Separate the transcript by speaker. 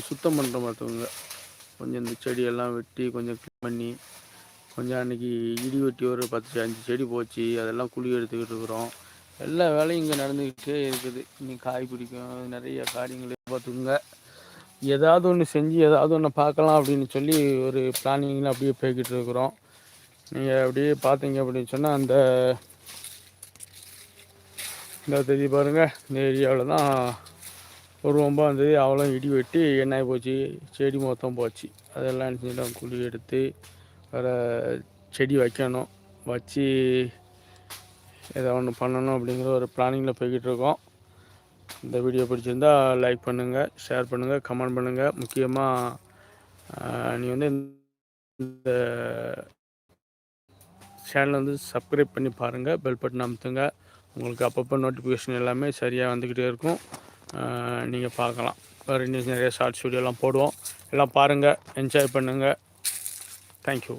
Speaker 1: கொஞ்சம் சுத்தம் பண்ணுற பார்த்துக்கோங்க கொஞ்சம் இந்த செடியெல்லாம் வெட்டி கொஞ்சம் க்ளீன் பண்ணி கொஞ்சம் அன்றைக்கி இடி வெட்டி ஒரு பத்து அஞ்சு செடி போச்சு அதெல்லாம் குழி எடுத்துக்கிட்டு இருக்கிறோம். எல்லா வேலையும் இங்கே நடந்துக்கிட்டே இருக்குது. இன்னைக்கு காய் பிடிக்கும் நிறைய காரியங்களை பார்த்துக்குங்க ஏதாவது ஒன்று செஞ்சு ஏதாவது ஒன்று பார்க்கலாம் அப்படின்னு சொல்லி ஒரு பிளானிங்கில் அப்படியே போய்கிட்டு இருக்கிறோம். நீங்கள் அப்படியே பார்த்தீங்க அப்படின்னு சொன்னால் அந்த இந்த தேதி பாருங்கள் இந்த ஏரியாவில் தான் ஒரு ஒன்பதாம் தேதி அவ்வளோ இடி வெட்டி எண்ணெய் போச்சு? செடி மொத்தம் போச்சு. அதெல்லாம் என்ன குழி எடுத்து வேறு செடி வைக்கணும். வச்சு ஏதோ ஒன்று பண்ணணும் அப்படிங்கிற ஒரு பிளானிங்கில் போய்கிட்டு இருக்கோம் இந்த வீடியோ பிடிச்சிருந்தா லைக் பண்ணுங்கள் ஷேர் பண்ணுங்கள் கமெண்ட் பண்ணுங்கள் முக்கியமாக நீ வந்து இந்த சேனல் வந்து சப்ஸ்கிரைப் பண்ணி பாருங்கள் பெல் பட்டன் அமுத்துங்க. உங்களுக்கு அப்பப்போ நோட்டிஃபிகேஷன் எல்லாமே சரியாக வந்துக்கிட்டே இருக்கும். நீங்கள் பார்க்கலாம். வேறு இன்னும் நிறைய ஷார்ட்ஸ் வீடியோலாம் போடுவோம். எல்லாம் பாருங்கள் என்ஜாய் பண்ணுங்கள் தேங்க்யூ